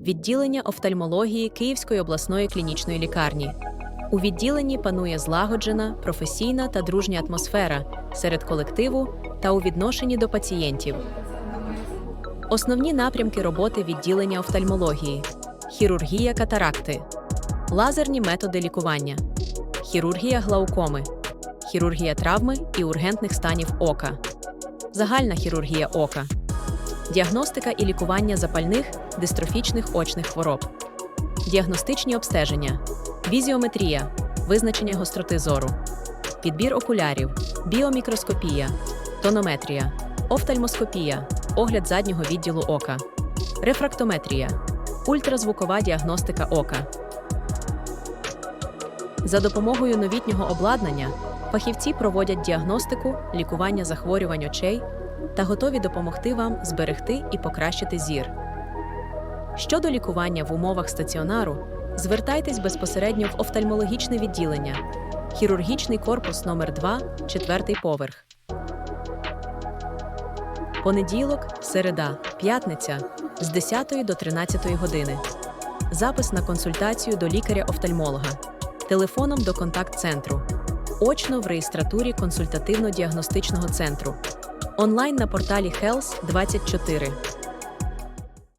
відділення офтальмології Київської обласної клінічної лікарні. У відділенні панує злагоджена, професійна та дружня атмосфера серед колективу та у відношенні до пацієнтів. Основні напрямки роботи відділення офтальмології: хірургія катаракти, лазерні методи лікування, хірургія глаукоми, хірургія травми і ургентних станів ока, загальна хірургія ока, діагностика і лікування запальних дистрофічних очних хвороб, діагностичні обстеження, візіометрія, визначення гостроти зору, підбір окулярів, біомікроскопія, тонометрія, офтальмоскопія, огляд заднього відділу ока, рефрактометрія, ультразвукова діагностика ока. За допомогою новітнього обладнання фахівці проводять діагностику, лікування захворювань очей та готові допомогти вам зберегти і покращити зір. Щодо лікування в умовах стаціонару, звертайтесь безпосередньо в офтальмологічне відділення, хірургічний корпус номер 2 четвертий поверх. Понеділок, середа, п'ятниця з 10 до 13 години. Запис на консультацію до лікаря-офтальмолога. Телефоном до контакт-центру. Очно в реєстратурі консультативно-діагностичного центру. Онлайн на порталі Health 24